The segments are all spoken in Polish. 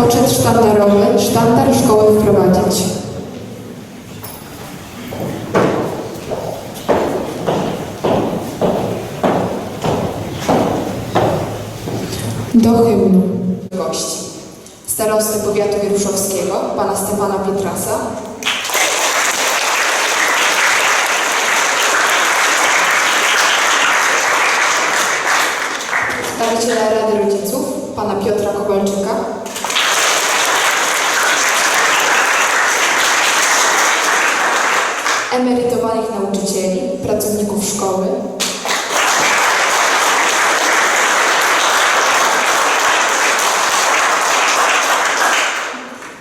Poczet sztandarowy, sztandar szkoły wprowadzić. Do hymnu. Gości. Starosty powiatu wieruszowskiego, pana Stefana Pietrasa. Przedstawiciela Rady Rodziców, pana Piotra Kowalczyka. Emerytowanych nauczycieli, pracowników szkoły,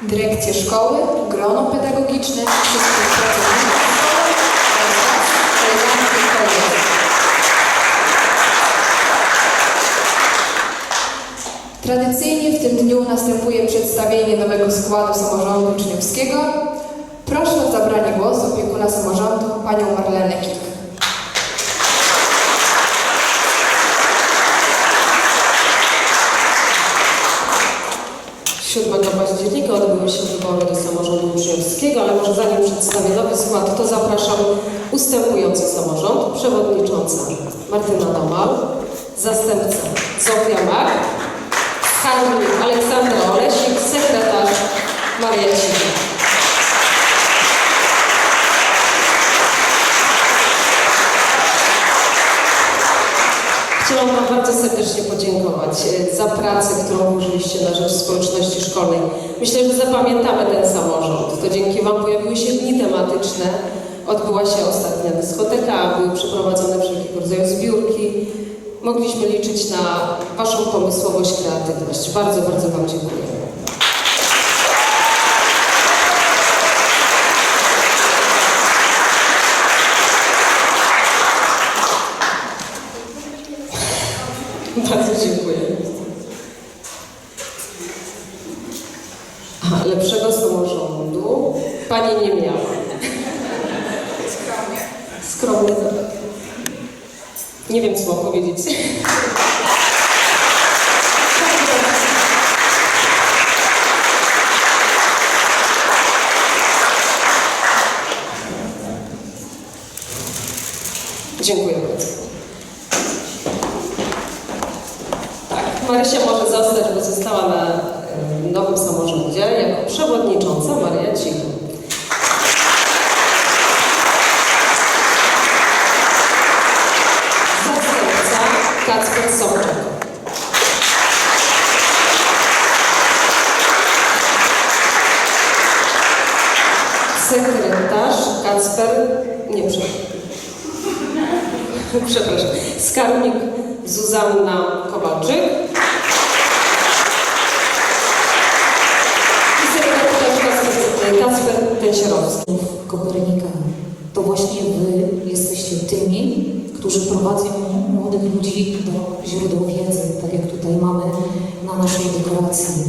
dyrekcję szkoły, grono pedagogiczne, wszystkich pracowników szkoły. Tradycyjnie w tym dniu następuje przedstawienie nowego składu samorządu uczniowskiego. Proszę o zabranie głosu opiekuna samorządu, panią Marlenę Kik. 7 października odbyły się wybory do samorządu uczniowskiego, ale może zanim przedstawię nowy skład, to zapraszam ustępujący samorząd, przewodnicząca Martyna Domal, zastępca Zofia Mak, Aleksandra Olesik, sekretarz Maria Cika. Chciałam Wam bardzo serdecznie podziękować e, za pracę, którą włożyliście na rzecz społeczności szkolnej. Myślę, że zapamiętamy ten samorząd. To dzięki Wam pojawiły się dni tematyczne. Odbyła się ostatnia dyskoteka, były przeprowadzone wszelkiego rodzaju zbiórki. Mogliśmy liczyć na Waszą pomysłowość, kreatywność. Bardzo, bardzo Wam dziękuję. Bardzo dziękuję. A, lepszego samorządu Pani nie miała. Skromnie. Skromnie. Nie wiem, co mam powiedzieć. Dziękuję bardzo. Tak, Marysia może zostać, bo została na nowym samorządzie jako przewodnicząca Maria Cicho. Zastępca Kacper Sobczak. Sekretarz Kacper... Nie, przepraszam. Przepraszam. Skarbnik Zuzanna Kowalczyk. I sekretarz Kacper, Kacper Tęsierowski. Kopernika. To właśnie Wy jesteście tymi, którzy prowadzą młodych ludzi do źródeł wiedzy, tak jak tutaj mamy na naszej dekoracji.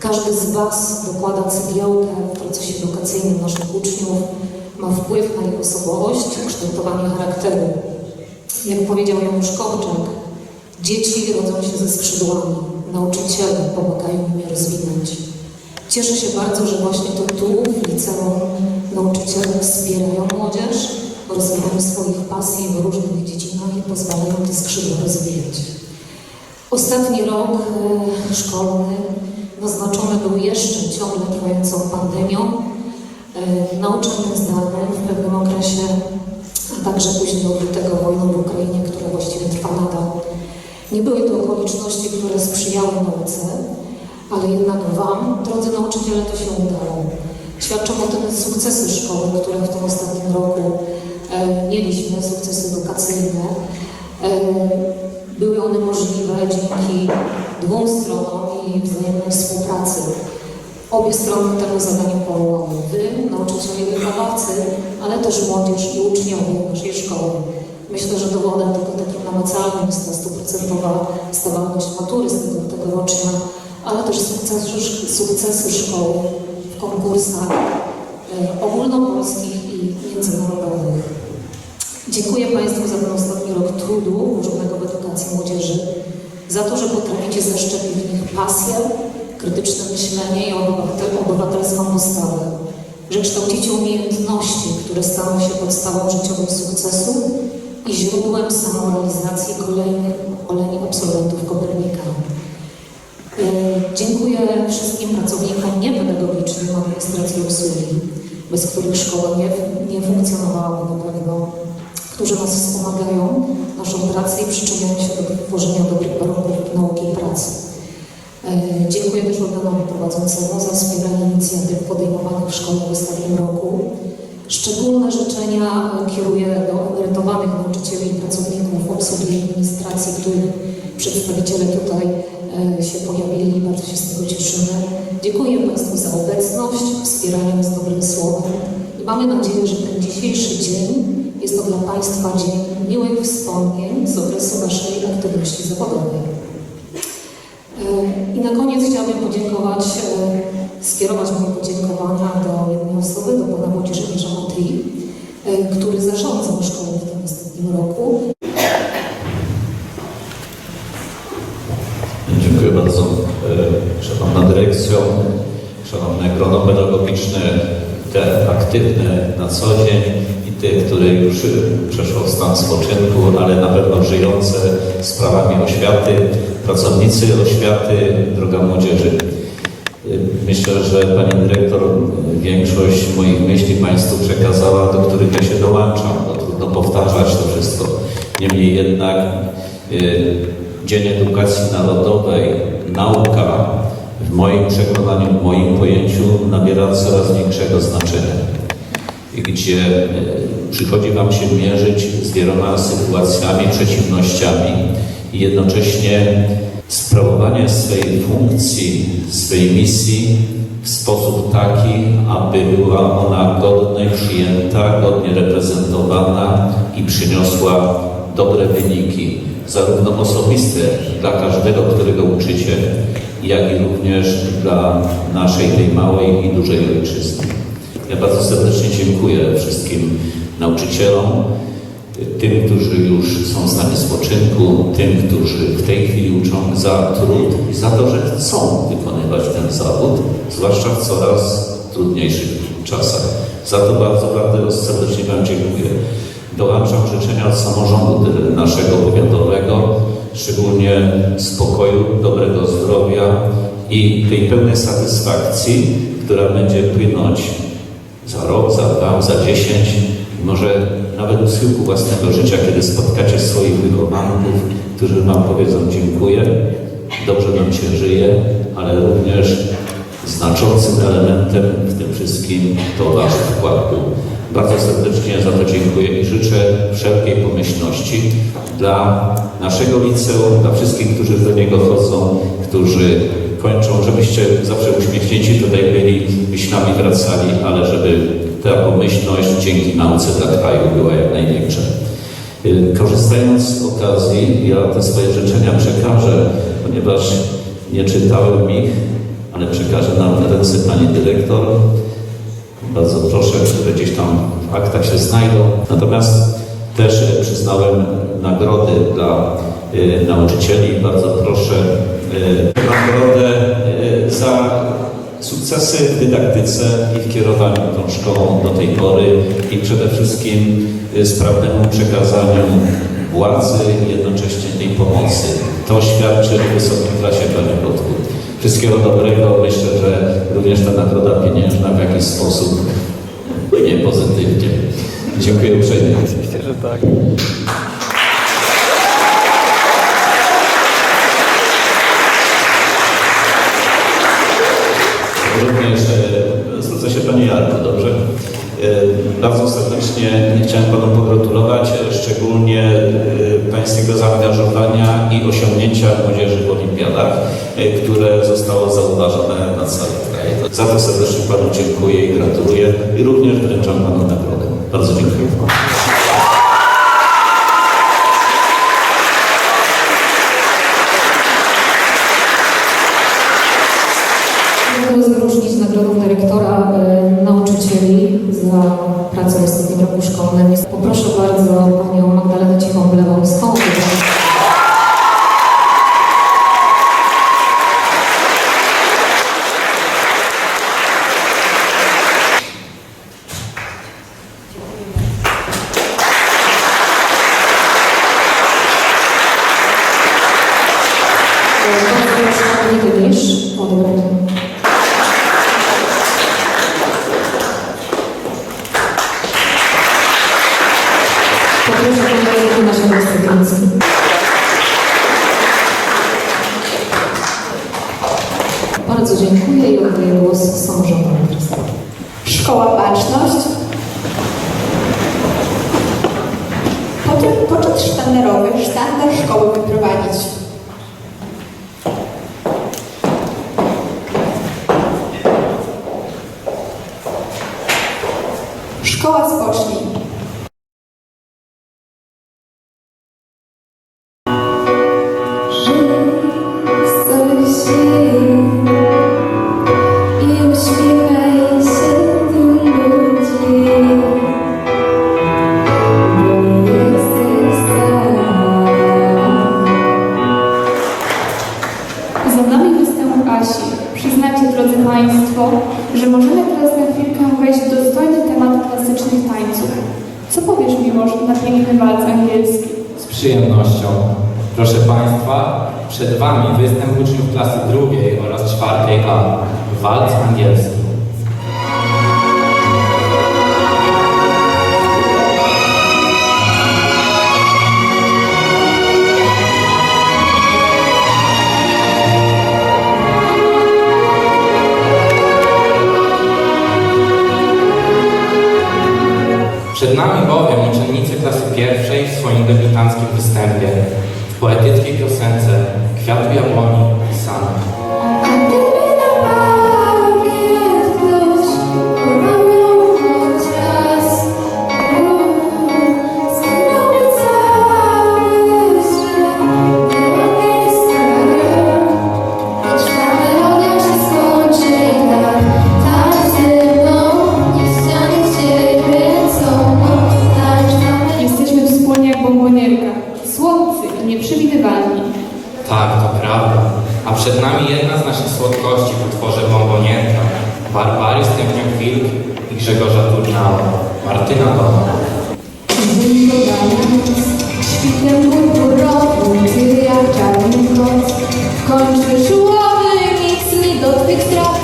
Każdy z Was dokłada cegiełkę w procesie edukacyjnym naszych uczniów, ma wpływ na ich osobowość, kształtowanie charakteru. Jak powiedział Janusz Korczak, dzieci rodzą się ze skrzydłami, nauczyciele pomagają im je rozwinąć. Cieszę się bardzo, że właśnie to tu, w liceum, nauczyciele wspierają młodzież, rozwijają swoich pasji w różnych dziedzinach i pozwalają te skrzydła rozwijać. Ostatni rok e, szkolny naznaczony był jeszcze ciągle trwającą pandemią, e, nauczaniem zdalnym w pewnym okresie, a także później od lutego wojną w Ukrainie, która właściwie trwa nadal. Nie były to okoliczności, które sprzyjały nauce, ale jednak Wam, drodzy nauczyciele, to się udało. Świadczą o tym sukcesy szkoły, które w tym ostatnim roku e, mieliśmy, sukcesy edukacyjne. E, były one możliwe dzięki dwóm stronom i wzajemnej współpracy. Obie strony tego zadania połoły. Wy, nauczyciele i wychowawcy, ale też młodzież i uczniowie naszej szkoły. Myślę, że dowodem tego takim namacalnym jest ta stuprocentowa stawalność matury z tego tegoroczna, ale też sukcesy, sukcesy szkoły w konkursach e, ogólnopolskich i międzynarodowych. Dziękuję Państwu za ten ostatni rok trudu włożonego w młodzieży, za to, że potraficie zaszczepić w nich pasję, krytyczne myślenie i obywatel- obywatelską postawę, że kształcicie umiejętności, które staną się podstawą życiowego sukcesu i źródłem samorealizacji kolejnych pokoleń absolwentów Kopernika. E, Dziękuję wszystkim pracownikom niepedagogicznym administracji obsługi, bez których szkoła nie, nie funkcjonowałaby na którzy nas wspomagają, naszą pracę i przyczyniają się do tworzenia dobrych warunków nauki i pracy. E, Dziękuję też organowi prowadzącemu za wspieranie inicjatyw podejmowanych w szkole w ostatnim roku. Szczególne życzenia kieruję do emerytowanych nauczycieli i pracowników obsługi i administracji, których przedstawiciele tutaj się pojawili. Bardzo się z tego cieszymy. Dziękuję Państwu za obecność, wspieranie nas dobrym słowem i mamy nadzieję, że ten dzisiejszy dzień jest to dla Państwa dzień miłych wspomnień z okresu Waszej aktywności zawodowej. E, I na koniec chciałabym podziękować, e, skierować moje podziękowania do jednej osoby, do pana Młodzieżowicza Matyi, e, który zarządzał szkołą w tym ostatnim roku. Dziękuję bardzo e, Szanowna Dyrekcjo, Szanowne grono pedagogiczne, te aktywne na co dzień i te, które już e, przeszło w stan spoczynku, ale na pewno żyjące sprawami oświaty, pracownicy oświaty, droga młodzieży. E, Myślę, że Pani Dyrektor większość moich myśli Państwu przekazała, do których ja się dołączam. No, trudno powtarzać to wszystko. Niemniej jednak e, Dzień Edukacji Narodowej, nauka w moim przekonaniu, w moim pojęciu nabiera coraz większego znaczenia. Gdzie e, przychodzi Wam się mierzyć z wieloma sytuacjami, przeciwnościami i jednocześnie sprawowanie swojej funkcji, swojej misji w sposób taki, aby była ona godnie przyjęta, godnie reprezentowana i przyniosła dobre wyniki, zarówno osobiste dla każdego, którego uczycie, jak i również dla naszej tej małej i dużej ojczyzny. Ja bardzo serdecznie dziękuję wszystkim nauczycielom, tym, którzy już są z nami spoczynku, tym, którzy w tej chwili uczą za trud i za to, że chcą wykonywać ten zawód, zwłaszcza w coraz trudniejszych czasach. Za to bardzo, bardzo serdecznie Wam dziękuję. Dołączam życzenia od samorządu naszego powiatowego, szczególnie spokoju, dobrego zdrowia i tej pełnej satysfakcji, która będzie płynąć za rok, za dwa, za dziesięć, może nawet w schyłku własnego życia, kiedy spotkacie swoich wychowanków, którzy Wam powiedzą dziękuję, dobrze nam się żyje, ale również znaczącym elementem w tym wszystkim to Wasz wkład był. Bardzo serdecznie za to dziękuję i życzę wszelkiej pomyślności dla naszego liceum, dla wszystkich, którzy do niego chodzą, którzy kończą, żebyście zawsze uśmiechnięci tutaj byli, myślami wracali, ale żeby ta pomyślność dzięki nauce dla kraju była jak największa. Y, Korzystając z okazji, ja te swoje życzenia przekażę, ponieważ nie czytałem ich, ale przekażę na ręce Pani Dyrektor. Bardzo proszę, które gdzieś tam w aktach się znajdą. Natomiast też przyznałem nagrody dla e, nauczycieli. Bardzo proszę nagrodę e, za sukcesy w dydaktyce i w kierowaniu tą szkołą do tej pory i przede wszystkim e, sprawnemu przekazaniu władzy i jednocześnie tej pomocy. To świadczy o wysokim klasie Panie Włodku. Wszystkiego dobrego. Myślę, że również ta nagroda pieniężna w jakiś sposób wpłynie pozytywnie. Dziękuję uprzejmie. Oczywiście, że tak. Również e, zwrócę się Panie Jarku, dobrze? E, Bardzo serdecznie chciałem Panu pogratulować, szczególnie e, Pańskiego zaangażowania i osiągnięcia młodzieży w olimpiadach, e, które zostało zauważone na całym kraju. Za to serdecznie Panu dziękuję i gratuluję i również wręczam Panu nagrodę. Bardzo dziękuję. Chcemy wyróżnić nagrodą dyrektora e, nauczycieli za pracę w ostatnim roku szkolnym. Poproszę bardzo panią Magdalenę Cichą-Wylewonską. Bardzo proszę Pani Dydysz o odebranie. Poproszę Pana Jana Siedlec-Cygański. Bardzo dziękuję i oddaję głos samorządowi Krzysztofowi. Szkoła Baczność. Potem poczet sztandarowy, sztandar szkoły wyprowadzić. Szkoła spocznij. Powiesz, Miłosz, na piękny walc angielski? Z przyjemnością. Proszę Państwa, przed Wami występ uczniów klasy drugiej oraz czwartej A. Walc angielski. Debiutanckim występie w poetyckiej piosence Kwiatu jabłoni prawda. A przed nami jedna z naszych słodkości w utworze Bombonierka. Barbary Stępniak-Wilk i Grzegorza Turnała. Martyna Doma. Świtem purpurowym, ty jak czarny kot Kończ wyszyłowy, nic mi do twych strat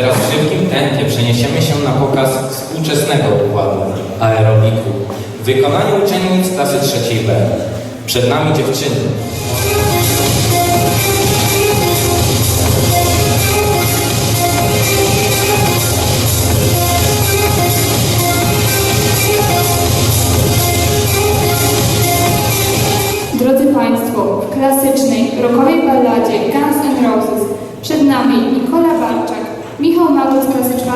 teraz w szybkim tempie przeniesiemy się na pokaz współczesnego układu aerobiku w wykonaniu uczennic klasy trzeciej B. Przed nami dziewczyny.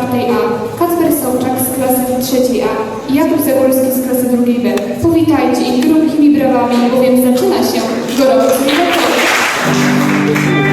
4A, Kacper Sołczak z klasy 3A i Jakub Zagórski z klasy 2B. Powitajcie ich grubkimi brawami, bowiem zaczyna się gorący wieczór.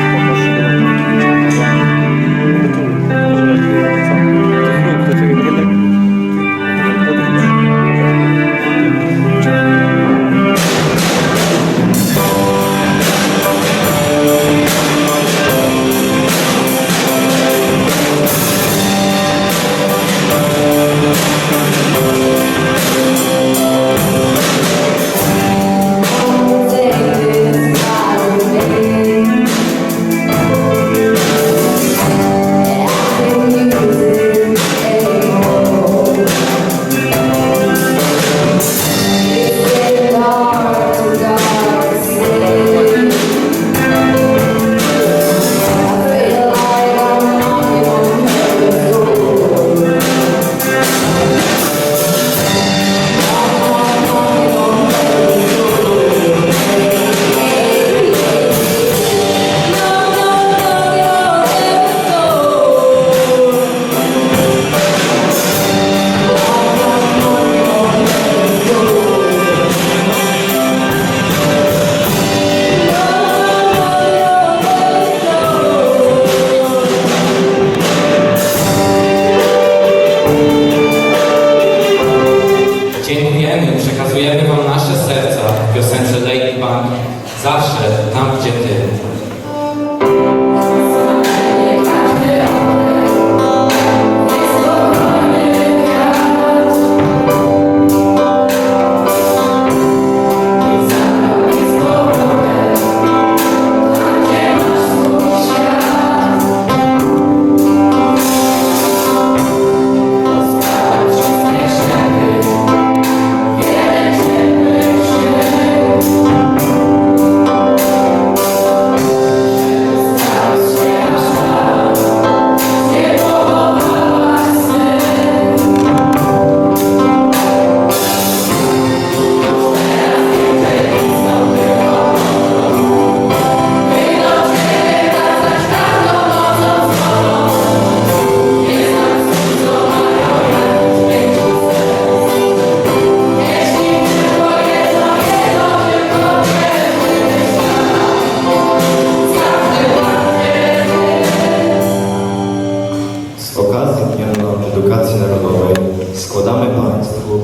okazji Dnia Edukacji Narodowej składamy Państwu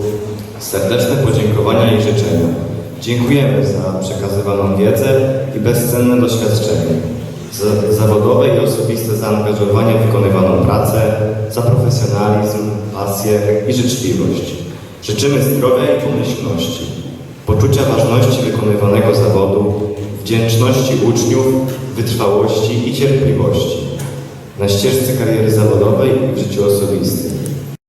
serdeczne podziękowania i życzenia. Dziękujemy za przekazywaną wiedzę i bezcenne doświadczenie, za zawodowe i osobiste zaangażowanie w wykonywaną pracę, za profesjonalizm, pasję i życzliwość. Życzymy zdrowia i pomyślności, poczucia ważności wykonywanego zawodu, wdzięczności uczniów, wytrwałości i cierpliwości na ścieżce kariery zawodowej i w życiu osobistym.